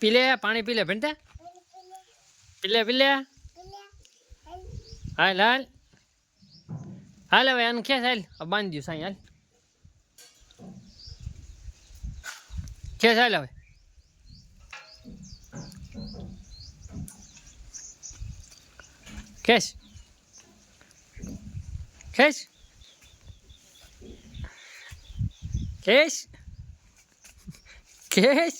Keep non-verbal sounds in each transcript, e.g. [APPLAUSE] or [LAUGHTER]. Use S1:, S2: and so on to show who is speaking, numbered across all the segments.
S1: પી લે પાણી પીલે ભણતા પીલે પી લે હાલ હાલ. હાલ હવે આનું ખેંચ હાલ બાંધી દઉં સાંઈ હાલ. ખેંચ હાલ હવે? ખેંચ ખેંચ ખેંચ ખેંચ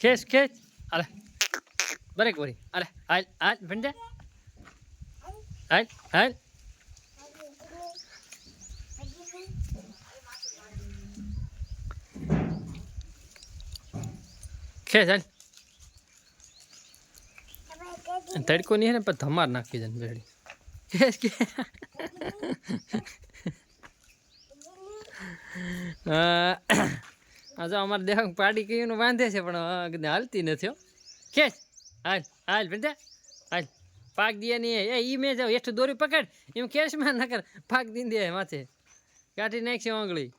S1: ખેંચ ખેંચ હાલે બરેક વરી હાલે હાલ હાલ ભંડે હાલ હાલ ખેંચ હાલ તડકો નહીં ને પણ ધમાર નાખી દે બેડી. ખેંચ કે આ જો અમારે દેહ પાડી કહીને બાંધે છે, પણ હાલતી નથી ખેંચ. હાલ હાલ ભંડે હાલ. પાક દે નહીં એ. ઈ મેં જાવ હેઠું દોરી પકડ. એમ કેશમાં કર. પાક દી દે માથે. કાઢી નાખશે આંગળી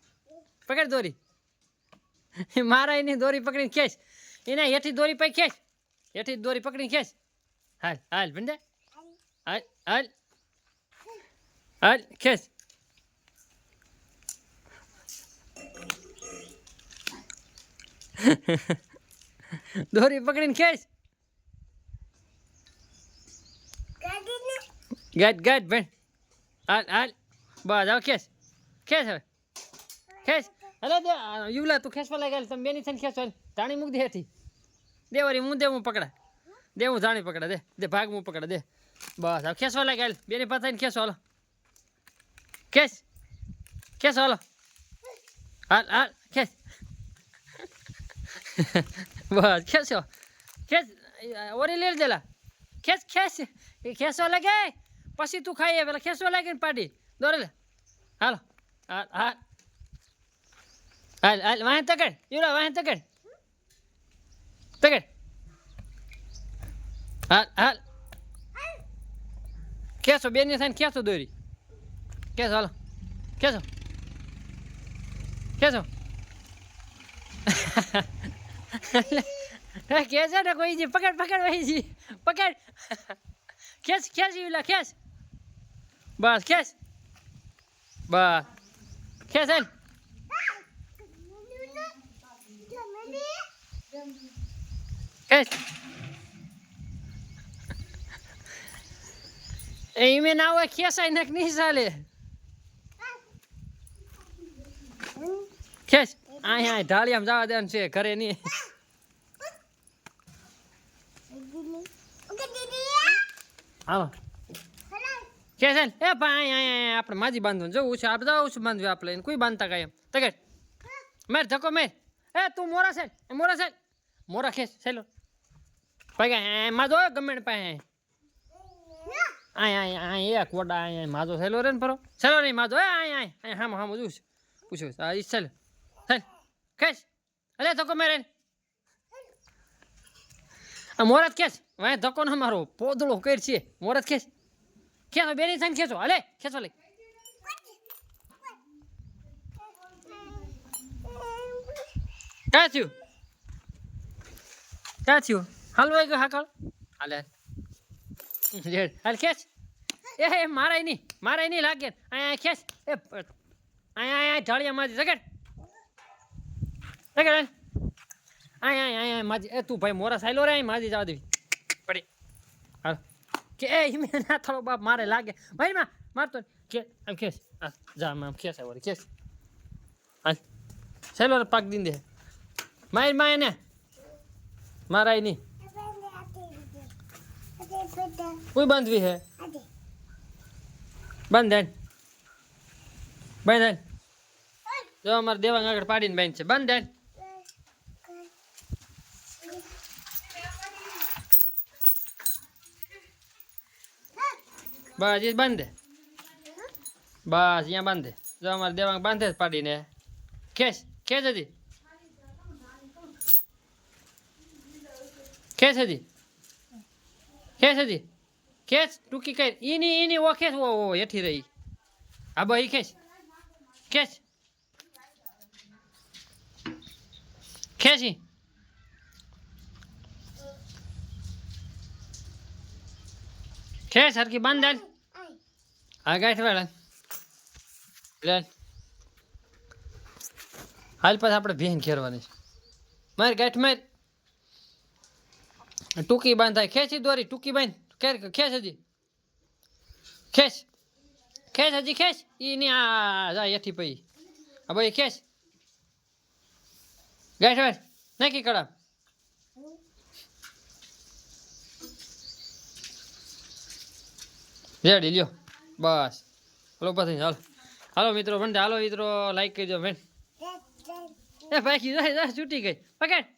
S1: પકડ દોરી. મારા એની દોરી પકડીને ખેંચ. એના હેઠી દોરી પાઈ ખેંચ. હેઠી દોરી પકડીને ખેંચ. હાલ હાલ ભંડે હાલ હાલ હાલ ખેંચ દોરી પકડીને ખેંચ ગાટ ગાટ બેન હાલ હાલ બસ હવે ખેંચ ખેંચ હવે? ખેંચ અરે દે યુવલા તું ખેંચવા લાગ્યા તમે બેની થઈને ખેંચો હાલ. ધાણી મૂક દે હતી દેવારી હું દે હું પકડા દે, હું જાણી પકડા, દે દે, ભાગ હું પકડા, દે. બસ, હવે ખેંચવા લાગે હાલ બેની પાછા ખેસો હાલો. ખેસ ખેંચો, હાલો. હાલ હાલ ખેસ [LAUGHS] બસ ખેસો ખેસ ઓરી લે દેલા. ખેસ ખેસ એ ખેંચવા લાગે? પછી તું ખાઈએ પેલા ખેંચવા લાગે ને પાડી. દોરે લે. હાલો. હાલ હાલ. હાલ હાલ વાહે તકડ યુરા વાહે તકડ તકડ હાલ હાલ. ખેંચો બેની સાઈન ખેંચો દોરી? ખેંચો હાલો. કેસો? કેસો? [LAUGHS] ખેંચ ને કોઈ જી? પકડ પકડ વહી જી. પકડ. ખેંચ ખેંચ યુલા ખેંચ. બસ ખેંચ. બસ. ખેંચ હાલ ખેંચ. એ ઈમે ના હોય ખેંચાય નાખ નહીં ચાલે ખેંચ અહીંયા ઢાળિયામાં જવા દેવાનું છે ઘરે નહીં હાલો કે છે એ ભાઈ અહીંયા આપણે માજી બાંધવાનું જવું છે આપણે જવું છે બાંધવું આપણે એને કોઈ બાંધતા કાંઈ એમ તગડ મેર ધક્કો મેર એ તું મોરા છે મોરા છે મોરા ખેંચ છેલ્લો ભાઈ કાંઈ માજો ગમે ને પાસે અહીંયા અહીંયા અહીંયા એક વડા અહીંયા માજો છેલ્લો રે ને પરો છેલ્લો નહીં માજો, એ અહીંયા અહીંયા હામ હામ જોઉં છે. પૂછ્યું છે. આ ચાલ ચાલ ખેંચ અલે, ધક્કો મેરે આ મોરત ખેંચ વાય ધક્કો ના મારો. પોદળો કર છે. મોરત ખેંચ ખેંચો બેની થઈને ખેંચો. હલે ખેંચો લઈ. ક્યાં થયું? ક્યાં થયું? હલવાઈ ગયો હાલે. [LAUGHS] હાલ ખેંચ. એ મારાય નહીં મારાય નહીં લાગે. અહીંયા ખેંચ. એ, અહીંયા અહીંયા, ઢાળિયા માજી જગડ જગડ હાલ. અહીંયા અહીંયા માજી. એ, તું ભાઈ મોરા સાયલો રે માજી જવા દેવી. પડી. હાલ. કે, એ હિમે ના થોડો બાપ, મારે લાગે. ભાઈ, માં મારતો કે, આમ ખેસ જા, આમ ખેસ વળી ખેસ હાલ. સાયલો પાક દીન દે. માર માય ને. મારાય નહીં. કોઈ બાંધવી હે બંધ દેન બંધ દેન જો અમારે દેવાંગ આગળ પાડીને બેન છે બંધ દેન બસ એ બાંધે બસ અહીંયા બાંધે જો અમારે દેવાંગ બાંધે જ પાડીને ખેંચ ખેંચ હજી ખેંચ હજી ખેંચ હજી ખેંચ ટૂંકી કર ઈની ઈની ઓ ખેંચ ઓ હેઠી રહી. આ ભાઈ ખેંચ ખેંચ ખેંચી ખેંચ હરકી બંધ દાલ હા ગાંઠ વાળા હાલ પાછા આપણે ભેન ખેરવાની છે. મારે, ગાંઠ માર. ટૂંકી બાંધાય ખેંચી દોરી ટૂંકી બાંધ. કે ખેંચ હજી. ખેંચ. ખેંચ હજી ખેંચ. નહીં આ જાય એથી પછી આ ભાઈ ખેંચ. ગાંઠ વાર નાખી કડા રેડી લ્યો. બસ. હલો પછી હાલો. હાલો મિત્રો બંધ હાલો મિત્રો. લાઈક કરજો ફ્રેન્ડ એ ભાઈ જાય જાય છૂટી ગઈ. પકડ.